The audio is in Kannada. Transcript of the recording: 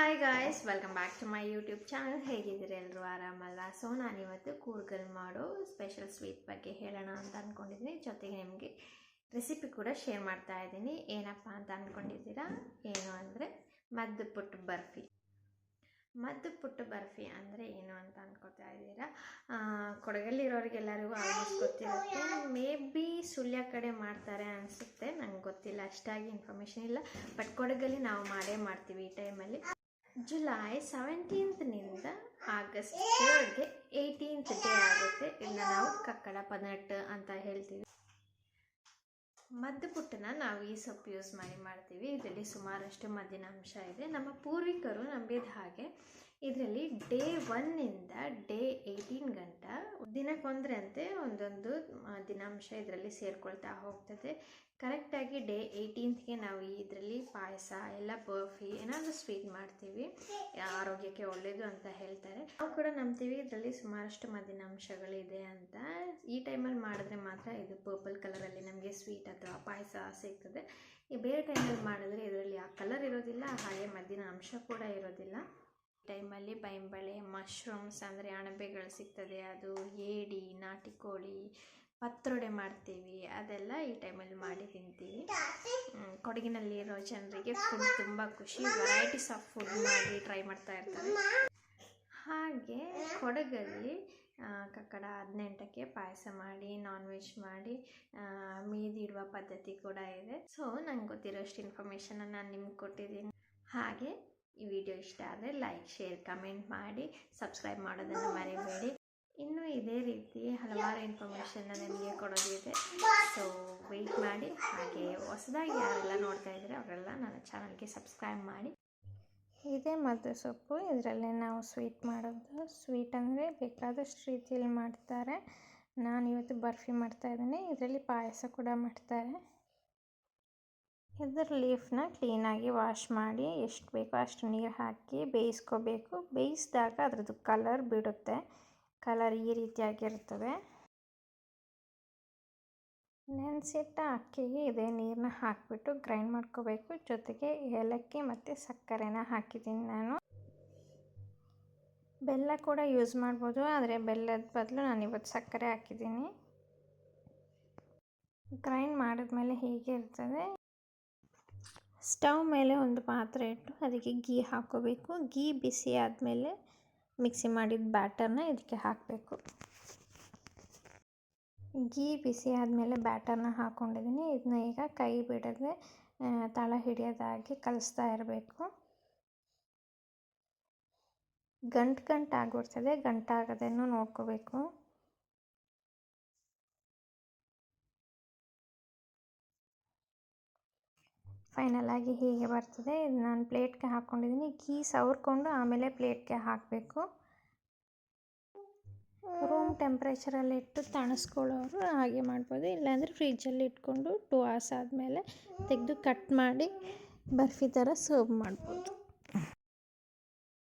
Hi guys welcome back to my YouTube channel ಹೇಗಿದ್ದೀರಿ ಎಲ್ಲರೂ ಆರಾಮಲ್ಲ? ಸೊ ನಾನಿವತ್ತು ಕೂರ್ಗಲ್ ಮಾಡೋ ಸ್ಪೆಷಲ್ ಸ್ವೀಟ್ ಬಗ್ಗೆ ಹೇಳೋಣ ಅಂತ ಅಂದ್ಕೊಂಡಿದ್ದೀನಿ ಜೊತೆಗೆ ನಿಮಗೆ ರೆಸಿಪಿ ಕೂಡ ಶೇರ್ ಮಾಡ್ತಾ ಇದ್ದೀನಿ. ಏನಪ್ಪ ಅಂತ ಅಂದ್ಕೊಂಡಿದ್ದೀರಾ ಏನು ಅಂದರೆ ಮದ್ದು ಪುಟ್ಟು ಬರ್ಫಿ. ಮದ್ದು ಪುಟ್ಟು ಬರ್ಫಿ ಅಂದರೆ ಏನು ಅಂತ ಅಂದ್ಕೊತಾ ಇದ್ದೀರಾ? ಕೊಡಗಲ್ಲಿರೋರಿಗೆಲ್ಲರಿಗೂ ಆಲ್ಮೋಸ್ಟ್ ಗೊತ್ತಿರುತ್ತೆ. ಮೇ ಬಿ ಸುಳ್ಯ ಕಡೆ ಮಾಡ್ತಾರೆ ಅನಿಸುತ್ತೆ. ನಂಗೆ ಗೊತ್ತಿಲ್ಲ. ಅಷ್ಟಾಗಿ ಇನ್ಫಾರ್ಮೇಷನ್ ಇಲ್ಲ. ಬಟ್ ಕೊಡಗಲ್ಲಿ ನಾವು ಮಾಡೇ ಮಾಡ್ತೀವಿ ಈ ಟೈಮಲ್ಲಿ ಜುಲೈ ಸೆವೆಂಟೀನ್ತ್ನಿಂದ ಆಗಸ್ಟ್ ಥರ್ಡ್ಗೆ ಏಯ್ಟೀನ್ತ್ ಡೇ ಆಗುತ್ತೆ. ಇದನ್ನ ನಾವು ಕಕ್ಕಡ ಪನಟ್ ಅಂತ ಹೇಳ್ತೀವಿ. ಮದ್ದು ಪುಟ್ಟನ ನಾವು ಈ ಸೊಪ್ಪು ಯೂಸ್ ಮಾಡಿ ಮಾಡ್ತೀವಿ. ಇದರಲ್ಲಿ ಸುಮಾರಷ್ಟು ಮದ್ದಿನ ಅಂಶ ಇದೆ. ನಮ್ಮ ಪೂರ್ವಿಕರು ನಂಬಿದ ಹಾಗೆ ಇದರಲ್ಲಿ ಡೇ ಒನ್ನಿಂದ ಡೇ ಏಯ್ಟೀನ್ ಗಂಟ ದಿನಕ್ಕೊಂದ್ರಂತೆ ಒಂದೊಂದು ಆ, ದಿನಾಂಶ ಇದರಲ್ಲಿ ಸೇರಿಕೊಳ್ತಾ ಹೋಗ್ತದೆ. ಕರೆಕ್ಟಾಗಿ ಡೇ ಏಯ್ಟೀನ್ತ್ಗೆ ನಾವು ಇದರಲ್ಲಿ ಪಾಯಸ ಎಲ್ಲ ಬರ್ಫಿ ಏನಾದರೂ ಸ್ವೀಟ್ ಮಾಡ್ತೀವಿ. ಆರೋಗ್ಯಕ್ಕೆ ಒಳ್ಳೆಯದು ಅಂತ ಹೇಳ್ತಾರೆ. ನಾವು ಕೂಡ ನಂಬ್ತೀವಿ ಇದರಲ್ಲಿ ಸುಮಾರಷ್ಟು ಮದಿನಾಂಶಗಳಿದೆ ಅಂತ. ಈ ಟೈಮಲ್ಲಿ ಮಾಡಿದ್ರೆ ಮಾತ್ರ ಇದು ಪರ್ಪಲ್ ಕಲರಲ್ಲಿ ನಮಗೆ ಸ್ವೀಟ್ ಅಥವಾ ಪಾಯಸ ಸಿಗ್ತದೆ. ಈ ಬೇರೆ ಟೈಮಲ್ಲಿ ಮಾಡಿದ್ರೆ ಇದರಲ್ಲಿ ಆ ಕಲರ್ ಇರೋದಿಲ್ಲ ಹಾಗೆ ಮದ್ದಿನ ಅಂಶ ಕೂಡ ಇರೋದಿಲ್ಲ. ಟೈಮಲ್ಲಿ ಬೈಂಬಳೆ ಮಶ್ರೂಮ್ಸ್ ಅಂದರೆ ಅಣಬೆಗಳು ಸಿಗ್ತದೆ. ಅದು ಏಡಿ ನಾಟಿ ಕೋಳಿ ಪತ್ರೊಡೆ ಮಾಡ್ತೀವಿ. ಅದೆಲ್ಲ ಈ ಟೈಮಲ್ಲಿ ಮಾಡಿ ತಿಂತೀವಿ. ಕೊಡಗಿನಲ್ಲಿರೋ ಜನರಿಗೆ ಫುಡ್ ತುಂಬ ಖುಷಿ. ವೆರೈಟೀಸ್ ಆಫ್ ಫುಡ್ ಮಾಡಿ ಟ್ರೈ ಮಾಡ್ತಾ ಇರ್ತಾರೆ. ಹಾಗೆ ಕೊಡಗಲ್ಲಿ ಕಕ್ಕಡ ಹದಿನೆಂಟಕ್ಕೆ ಪಾಯಸ ಮಾಡಿ ನಾನ್ ವೆಜ್ ಮಾಡಿ ಮೀದಿಡುವ ಪದ್ಧತಿ ಕೂಡ ಇದೆ. ಸೊ ನಂಗೆ ಗೊತ್ತಿರೋಷ್ಟು ಇನ್ಫಾರ್ಮೇಷನ್ನ ನಾನು ನಿಮ್ಗೆ ಕೊಟ್ಟಿದ್ದೀನಿ. ಹಾಗೆ ಈ ವಿಡಿಯೋ ಇಷ್ಟ ಆದರೆ ಲೈಕ್ ಶೇರ್ ಕಮೆಂಟ್ ಮಾಡಿ ಸಬ್ಸ್ಕ್ರೈಬ್ ಮಾಡೋದನ್ನು ಮರಿಬೇಡಿ. ಇನ್ನು ಇದೇ ರೀತಿ ಹಲವಾರು ಇನ್ಫಾರ್ಮೇಷನ್ನ ನಿಮಗೆ ಕೊಡೋದಿದೆ. ಸೊ ವೆಯ್ಟ್ ಮಾಡಿ. ಹಾಗೆ ಹೊಸದಾಗಿ ಯಾರೆಲ್ಲ ನೋಡ್ತಾ ಇದ್ದಾರೆ ಅವರೆಲ್ಲ ನನ್ನ ಚಾನಲ್ಗೆ ಸಬ್ಸ್ಕ್ರೈಬ್ ಮಾಡಿ. ಇದೇ ಮದ್ದು ಸೊಪ್ಪು. ಇದರಲ್ಲೇ ನಾವು ಸ್ವೀಟ್ ಮಾಡೋದು. ಸ್ವೀಟ್ ಅಂದರೆ ಬೇಕಾದಷ್ಟು ರೀತಿಯಲ್ಲಿ ಮಾಡ್ತಾರೆ. ನಾನು ಇವತ್ತು ಬರ್ಫಿ ಮಾಡ್ತಾ ಇದ್ದೀನಿ. ಇದರಲ್ಲಿ ಪಾಯಸ ಕೂಡ ಮಾಡ್ತಾರೆ. ಇದರ ಲೀಫ್ನ ಕ್ಲೀನಾಗಿ ವಾಶ್ ಮಾಡಿ ಎಷ್ಟು ಬೇಕೋ ಅಷ್ಟು ನೀರು ಹಾಕಿ ಬೇಯಿಸ್ಕೋಬೇಕು. ಬೇಯಿಸಿದಾಗ ಅದರದ್ದು ಕಲರ್ ಬಿಡುತ್ತೆ. ಕಲರ್ ಈ ರೀತಿಯಾಗಿರ್ತದೆ. ನೆನೆಸಿಟ್ಟ ಅಕ್ಕಿಗೆ ಇದೇ ನೀರನ್ನ ಹಾಕಿಬಿಟ್ಟು ಗ್ರೈಂಡ್ ಮಾಡ್ಕೋಬೇಕು. ಜೊತೆಗೆ ಏಲಕ್ಕಿ ಮತ್ತು ಸಕ್ಕರೆನ ಹಾಕಿದ್ದೀನಿ ನಾನು. ಬೆಲ್ಲ ಕೂಡ ಯೂಸ್ ಮಾಡ್ಬೋದು, ಆದರೆ ಬೆಲ್ಲದ ಬದಲು ನಾನು ಇವತ್ತು ಸಕ್ಕರೆ ಹಾಕಿದ್ದೀನಿ. ಗ್ರೈಂಡ್ ಮಾಡಿದ್ಮೇಲೆ ಹೀಗೆ ಇರ್ತದೆ. ಸ್ಟವ್ ಮೇಲೆ ಒಂದು ಪಾತ್ರೆ ಇಟ್ಟು ಅದಕ್ಕೆ ಗೀ ಹಾಕೋಬೇಕು. ಗೀ ಬಿಸಿ ಆದಮೇಲೆ ಮಿಕ್ಸಿ ಮಾಡಿದ ಬ್ಯಾಟರ್ನ ಇದಕ್ಕೆ ಹಾಕಬೇಕು. ಗೀ ಬಿಸಿ ಆದಮೇಲೆ ಬ್ಯಾಟರ್ನ ಹಾಕ್ಕೊಂಡಿದ್ದೀನಿ ಇದನ್ನ ಈಗ ಕೈ ಬಿಡದೆ ತಳ ಹಿಡಿಯೋದಾಗಿ ಕಲಿಸ್ತಾ ಇರಬೇಕು. ಗಂಟು ಗಂಟು ಆಗಿಬಿಡ್ತದೆ ಗಂಟಾಗದೇನು ನೋಡ್ಕೋಬೇಕು. ಫೈನಲ್ ಆಗಿ ಹೀಗೆ ಬರ್ತದೆ. ಇದು ನಾನು ಪ್ಲೇಟ್ಗೆ ಹಾಕ್ಕೊಂಡಿದ್ದೀನಿ ಗೀ ಸವರ್ಕೊಂಡು ಆಮೇಲೆ ಪ್ಲೇಟ್ಗೆ ಹಾಕಬೇಕು. ರೂಮ್ ಟೆಂಪ್ರೇಚರಲ್ಲಿ ಇಟ್ಟು ತಣಿಸ್ಕೊಳ್ಳೋರು ಹಾಗೆ ಮಾಡ್ಬೋದು. ಇಲ್ಲಾಂದರೆ ಫ್ರಿಜ್ಜಲ್ಲಿ ಇಟ್ಕೊಂಡು ಟೂ ಅವರ್ಸ್ ಆದಮೇಲೆ ತೆಗೆದು ಕಟ್ ಮಾಡಿ ಬರ್ಫಿ ಥರ ಸರ್ವ್ ಮಾಡ್ಬೋದು.